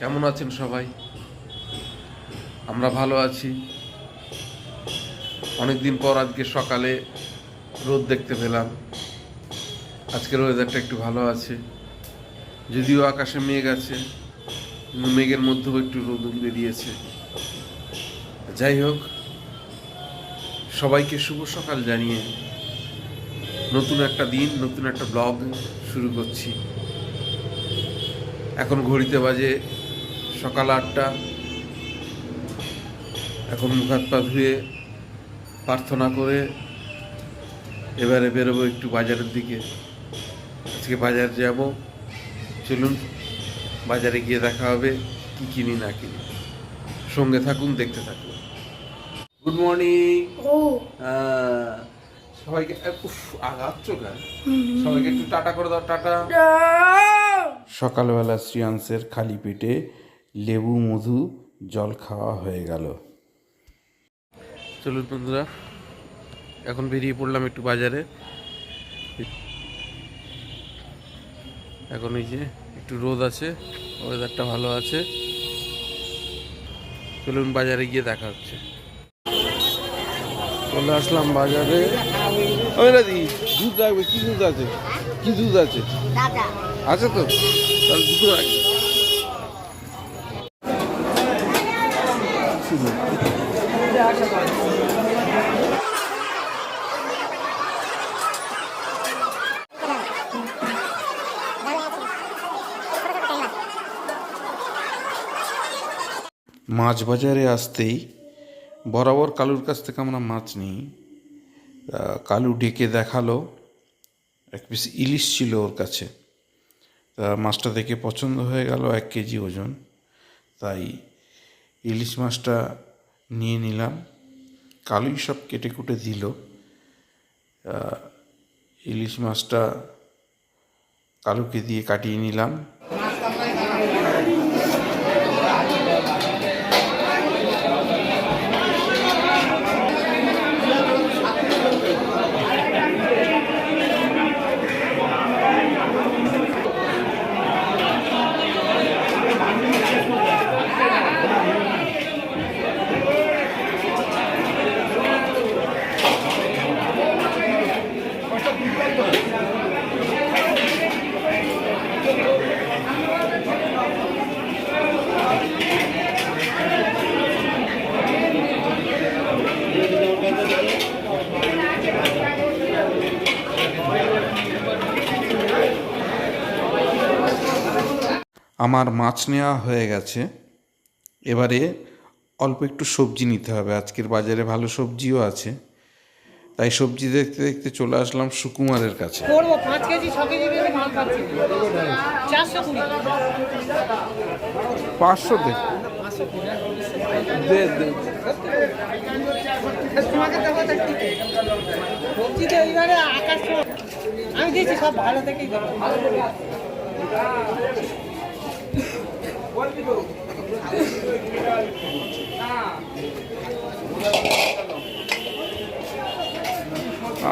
কেমন আছেন সবাই? আমরা ভালো আছি। অনেকদিন পর আজকে সকালে রোদ দেখতে পেলাম। আজকের ওয়েদারটা একটু ভালো আছে। যদিও আকাশে মেঘ আছে, কিন্তু মেঘের মধ্যেও একটু রোদ বেরিয়েছে যাই হোক, সবাইকে শুভ সকাল জানিয়ে নতুন একটা দিন, নতুন একটা ব্লগ শুরু করছি। এখন ঘড়িতে বাজে সকাল আটটা। এখন মুখ হাত পা ধুয়ে প্রার্থনা করে এবারে বেরোবো একটু বাজারের দিকে। আজকে বাজার যাব। চলুন বাজারে গিয়ে দেখা হবে কি কিনি না কিনি। সঙ্গে থাকুন দেখতে থাকুন। গুড মর্নিং ও। সবাইকে আগাচ্ছ কেন সবাইকে একটু টাটা করে দাও টাটা। সকালবেলা শ্রিয়াংসের খালি পেটে লেবু মধু জল খাওয়া হয়ে গেল। চলুন বন্ধুরা এখন বেরিয়ে পড়লাম একটু বাজারে। এখন এই যে একটু রোদ আছে ওয়েদারটা ভালো আছে। চলুন বাজারে গিয়ে দেখা হচ্ছে। চলে আসলাম বাজারে। ওই দাদি দুধ রাখবে কি দুধ আছে? কি দুধ আছে? আছে তো? তাহলে দুধ রাখবে মাছ বাজারে আসতেই বরাবর কালুর কাছ থেকে আমরা মাছ নিই। কালু ডেকে দেখাল, এক পিস ইলিশ ছিল ওর কাছে। তা মাছটা দেখে পছন্দ হয়ে গেল, এক কেজি ওজন। তাই ইলিশ মাছটা নিয়ে নিলাম। কালুই সব কেটে কুটে দিল। ইলিশ মাছটা কালুকে দিয়ে কাটিয়ে নিলাম। আমার মাছ নেওয়া হয়ে গেছে। এবারে অল্প একটু সবজি নিতে হবে। আজকের বাজারে ভালো সবজিও আছে। তাই সবজি দেখতে দেখতে চলে আসলাম সুকুমারের কাছে। পাঁচশো দে। আমি দিচ্ছি সব ভালো থেকেই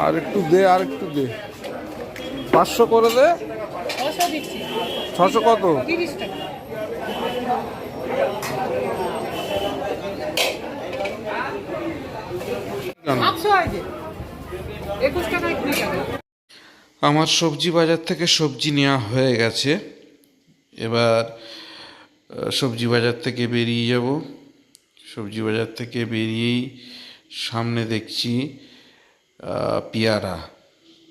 আর একটু দে আর একটু দে। পাঁচশো করে দে। ছশো কত? আমার সবজি বাজার থেকে সবজি নেওয়া হয়ে গেছে। এবার সবজি বাজার থেকে বেরিয়ে যাব। সবজি বাজার থেকে বেরিয়েই সামনে দেখছি পেয়ারা।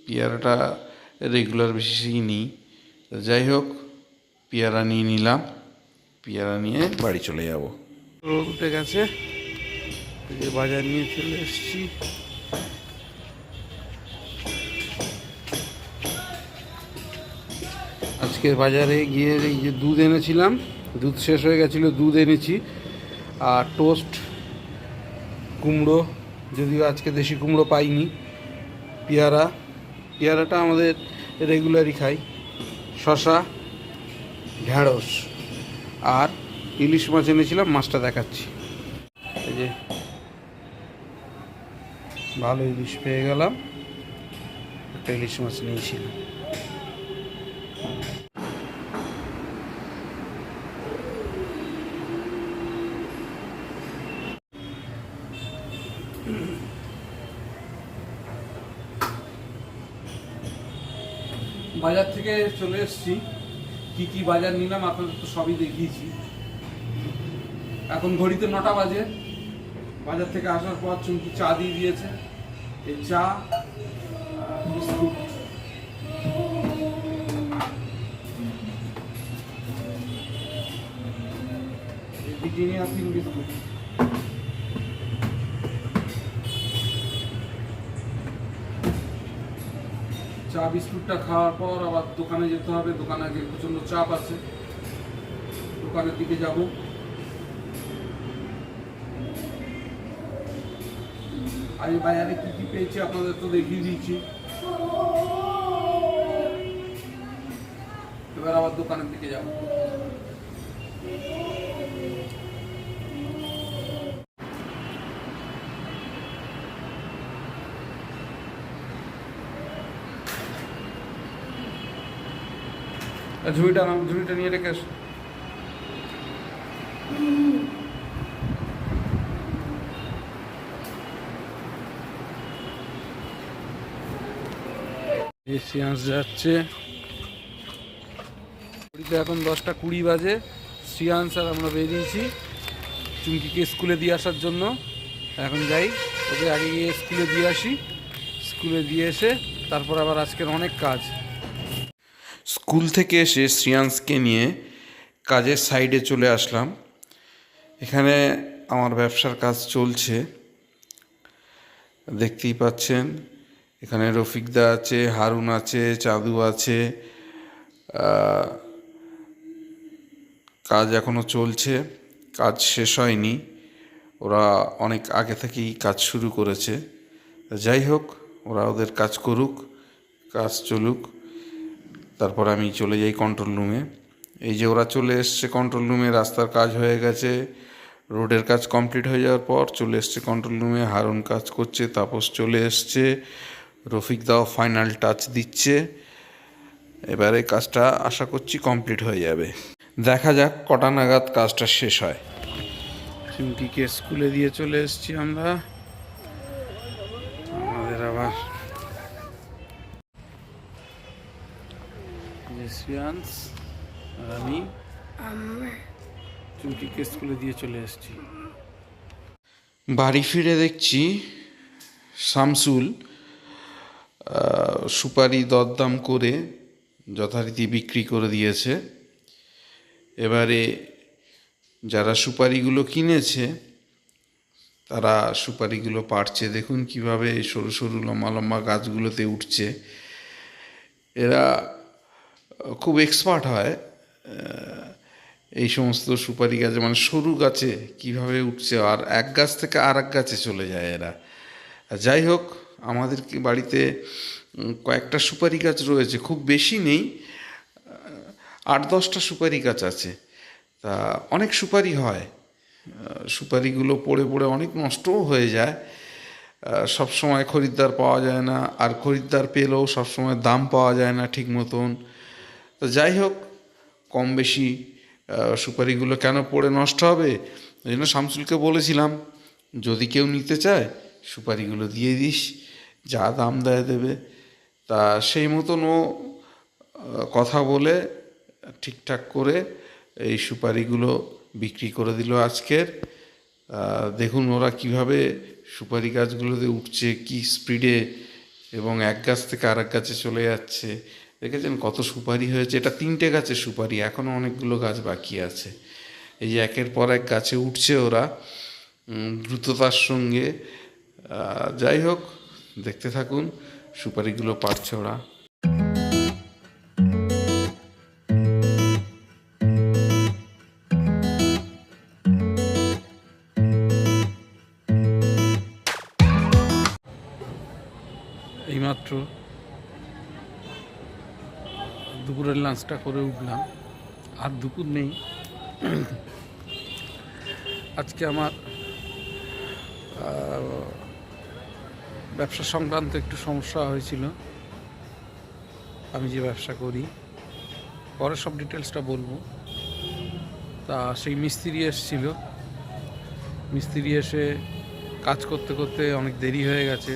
পেয়ারাটা রেগুলার বেসিসেই নিই। যাই হোক, পেয়ারা নিয়ে নিলাম। পেয়ারা নিয়ে বাড়ি চলে যাব। উঠে গেছে। বাজার নিয়ে চলে এসেছি। আজকের বাজারে গিয়ে এই যে দুধ এনেছিলাম, দুধ শেষ হয়ে গেছিল, দুধ এনেছি। আর টোস্ট, কুমড়ো, যদিও আজকে দেশি কুমড়ো পাইনি, পেয়ারা। পেয়ারাটা আমাদের রেগুলারই খাই। শশা ঢ্যাঁড়স আর ইলিশ মাছ এনেছিলাম, মাছটা দেখাচ্ছি। এই যে, ভালো ইলিশ পেয়ে গেলাম। একটা ইলিশ মাছ নিয়েছিলাম। বাজার থেকে চলে এসেছি। কি কি বাজার নিলাম আপনাদের তো সবই দেখিয়েছি। এখন ঘড়িতে নটা বাজে। বাজার থেকে আসার পর চুমকি চা দিয়ে দিয়েছে। এই চা বিস্কুট। ব্রিটানিয়া তিন বিস্কুট। চা বিস্কুটটা খাওয়ার পর আবার দোকানে যেতে হবে। দোকানে আগে প্রচণ্ড চাপ আছে। দোকানের দিকে যাব। আমি বাজারে কি কি পেয়েছি আপনাদের তো দেখিয়ে দিয়েছি এবার আবার দোকানের দিকে যাব। ঝুড়িটা নাম ঝুড়িটা নিয়ে রেখে যাচ্ছে। এখন দশটা কুড়ি বাজে। শ্রিয়াংশ আর আমরা বেরিয়েছি চুমকিকে স্কুলে দিয়ে আসার জন্য। এখন যাই ওকে আগে গিয়ে স্কুলে দিয়ে আসি। স্কুলে দিয়ে এসে তারপর আবার আজকের অনেক কাজ। স্কুল থেকে এসে শ্রিয়াংশকে নিয়ে কাজের সাইডে চলে আসলাম। এখানে আমার ব্যবসার কাজ চলছে। দেখতেই পাচ্ছেন, এখানে রফিকদা আছে, হারুন আছে, চাঁদু আছে। কাজ এখনও চলছে, কাজ শেষ হয়নি। ওরা অনেক আগে থেকেই কাজ শুরু করেছে। যাই হোক, ওরা ওদের কাজ করুক, কাজ চলুক। তারপর আমি চলে যাই কন্ট্রোল রুমে এই যে ওরা চলে এসছে কন্ট্রোল রুমে রাস্তার কাজ হয়ে গেছে। রোডের কাজ কমপ্লিট হয়ে যাওয়ার পর চলে এসছে কন্ট্রোল রুমে হারুন কাজ করছে, তাপস চলে এসছে। রফিক দাও ফাইনাল টাচ দিচ্ছে। এবারে কাজটা আশা করছি কমপ্লিট হয়ে যাবে। দেখা যাক কটা নাগাদ কাজটা শেষ হয়। চুমকিকে স্কুলে দিয়ে চলে এসেছি আমরা। শ্রিয়াংশ আর আমি চুমকিকে স্কুলে দিয়ে চলে এসেছি বাড়ি ফিরে দেখছি শামসুল সুপারি দরদাম করে যথারীতি বিক্রি করে দিয়েছে। এবারে যারা সুপারিগুলো কিনেছে, তারা সুপারিগুলো পারছে। দেখুন কীভাবে সরু সরু লম্বা লম্বা গাছগুলোতে উঠছে। এরা খুব এক্সপার্ট হয় এই সমস্ত সুপারি গাছে মানে সরু গাছে কীভাবে উঠছে, আর এক গাছ থেকে আর এক গাছে চলে যায় এরা। যাই হোক, আমাদের বাড়িতে কয়েকটা সুপারি গাছ রয়েছে, খুব বেশি নেই আট দশটা সুপারি গাছ আছে। তা অনেক সুপারি হয় সুপারিগুলো পড়ে পড়ে অনেক নষ্টও হয়ে যায় সব সময় খরিদ্দার পাওয়া যায় না, আর খরিদ্দার পেলেও সবসময় দাম পাওয়া যায় না ঠিক মতন তো যাই হোক, কম বেশি সুপারিগুলো কেন পড়ে নষ্ট হবে? ওই জন্য শামসুলকে বলেছিলাম, যদি কেউ নিতে চায়, সুপারিগুলো দিয়ে দিস, যা দাম দেয় দেবে। তা সেই মতন ও কথা বলে ঠিকঠাক করে এই সুপারিগুলো বিক্রি করে দিল আজকের। দেখুন ওরা কীভাবে সুপারি গাছগুলোতে উঠছে, কি স্পিডে এবং এক গাছ থেকে আর এক গাছে চলে যাচ্ছে। দেখেছেন কত সুপারি হয়েছে? এটা তিনটে গাছের সুপারি এখনও অনেকগুলো গাছ বাকি আছে। এই যে একের পর এক গাছে উঠছে ওরা দ্রুততার সঙ্গে যাই হোক, দেখতে থাকুন, সুপারিগুলো পাচ্ছে ওরা। দুপুরের করে উঠলাম, আর দুপুর নেই। আজকে আমার ব্যবসা সংক্রান্ত একটু সমস্যা হয়েছিল। আমি যে ব্যবসা করি, পরে সব ডিটেলসটা বলব। তা সেই মিস্ত্রি এসেছিল। মিস্ত্রি এসে কাজ করতে করতে অনেক দেরি হয়ে গেছে।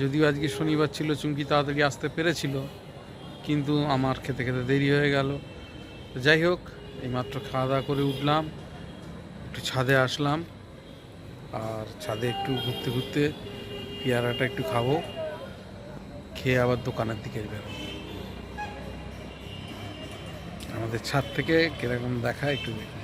যদিও আজকে শনিবার ছিল, চুমকি তাড়াতাড়ি আসতে পেরেছিল কিন্তু আমার খেতে খেতে দেরি হয়ে গেল। যাই হোক, এইমাত্র খাওয়া দাওয়া করে উঠলাম, একটু ছাদে আসলাম, আর ছাদে একটু ঘুরতে ঘুরতে পেয়ারাটা একটু খাব, খেয়ে আবার দোকানের দিকে বেরো আমাদের ছাদ থেকে কীরকম দেখা একটু দেখি।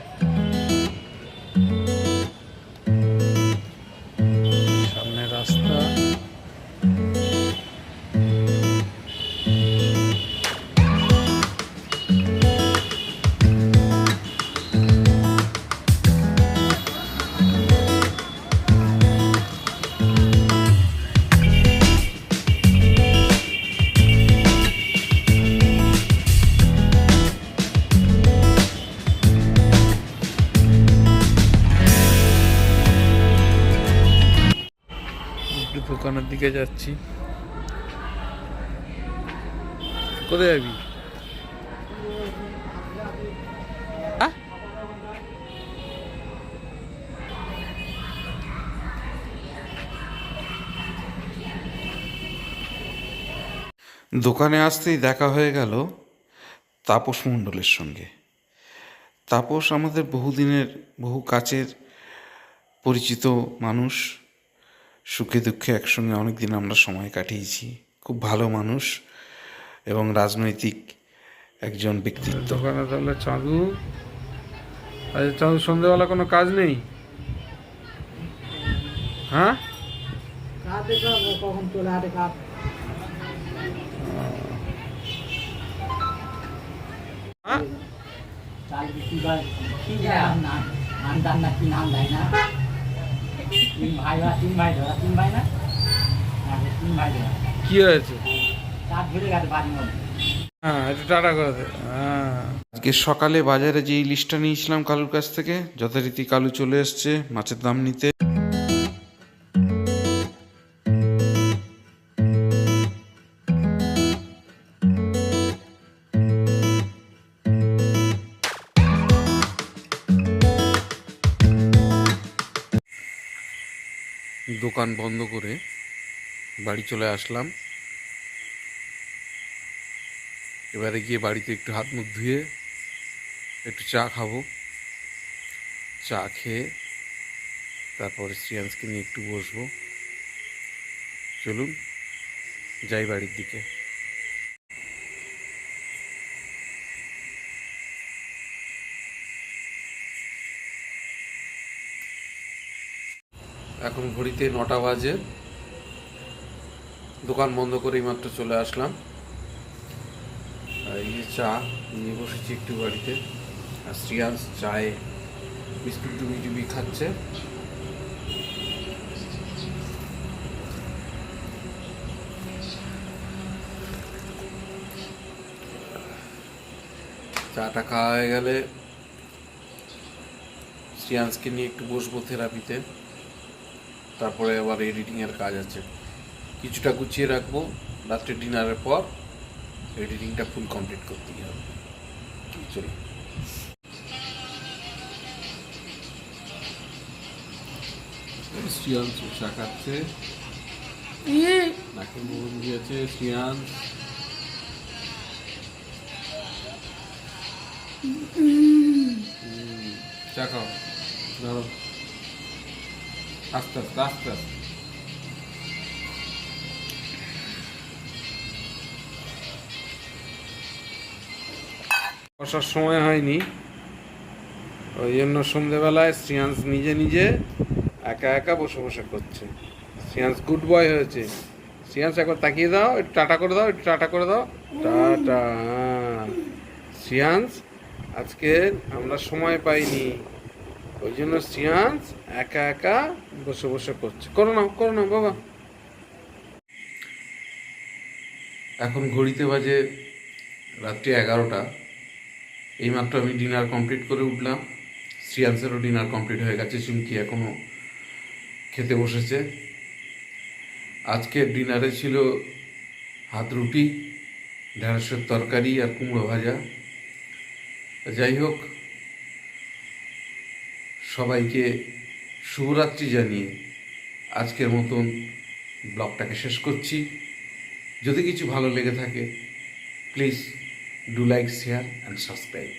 দিকে যাচ্ছি। কোথায় যাবি? দোকানে আসতেই দেখা হয়ে গেল তাপস মণ্ডলের সঙ্গে। তাপস আমাদের বহুদিনের, বহু কাছের পরিচিত মানুষ। সুখে দুঃখে একসঙ্গে অনেক দিন আমরা সময় কাটিয়েছি। খুব ভালো মানুষ এবং রাজনৈতিক একজন ব্যক্তিত্ব। দোকানে তাহলে চাঁদু? আচ্ছা চাঁদু সন্ধ্যেবেলা কোনো কাজ নেই? হ্যাঁ? হ্যাঁ? কি নাম দেয় না? তিন ভাই ওরা তিন ভাই ধরা তিন ভাই না? তিন ভাই ধরা। কি হয়েছে? চার ধরে গেছে বাড়ির মধ্যে। হ্যাঁ একটু টাটা করে দে। হ্যাঁ। আজকে সকালে বাজারে যে ইলিশটা নিয়েছিলাম কালুর কাছ থেকে যথারীতি কালু চলে এসছে মাছের দাম নিতে। দোকান বন্ধ করে বাড়ি চলে আসলাম। এবারে গিয়ে বাড়িতে একটু হাত মুখ ধুয়ে একটু চা খাব। চা খেয়ে তারপরে শ্রিয়াংসকে নিয়ে একটু বসবো। চলুন, যাই বাড়ির দিকে। এখন ঘড়িতে নটা বাজে। দোকান বন্ধ করেই মাত্র চলে আসলাম। এই যে চা নিয়ে বসেছি একটু বাড়িতে। আর শ্রিয়াংশ চায়ে বিস্কুট ডুবি ডুবি খাচ্ছে। চাটা খাওয়া হয়ে গেলে শ্রিয়াংশকে নিয়ে একটু বসবো থেরাপিতে। তারপরে আবার এডিটিংয়ের কাজ আছে। কিছুটা গুছিয়ে রাখব। রাত্রে ডিনারের পর এডিটিংটা ফুল কমপ্লিট করতেই হবে। চলো শ্রিয়াংশ চা খাচ্ছে নাকে মরম দিয়েছে শ্রিয়াংশ হুম, চা খাও। ধরো আস্তে আস্তে আস্তে আস্তে। বসার সময় হয়নি। ওই জন্য সন্ধেবেলায় শ্রিয়াংশ নিজে নিজে একা একা বসে বসে করছে। শ্রিয়াংশ গুড বয় হয়েছে। শ্রিয়াংশ, একবার তাকিয়ে দাও, একটু টাটা করে দাও, একটু টাটা করে দাও। টাটা। শ্রিয়াংশ, আজকে আমরা সময় পাইনি। ওই জন্য সিয়ান্স একা একা বসে বসে করছে। করো না করো না বাবা। এখন ঘড়িতে বাজে রাত্রি এগারোটা। এইমাত্র আমি ডিনার কমপ্লিট করে উঠলাম। শ্রিয়াংসেরও ডিনার কমপ্লিট হয়ে গেছে চুমকি এখনও খেতে বসেছে। আজকের ডিনারে ছিল হাত রুটি, ঢেঁড়সের তরকারি আর কুমড়ো ভাজা। যাই হোক সবাইকে শুভরাত্রি জানিয়ে আজকের মতন ব্লগটাকে শেষ করছি। যদি কিছু ভালো লেগে থাকে please do like share and subscribe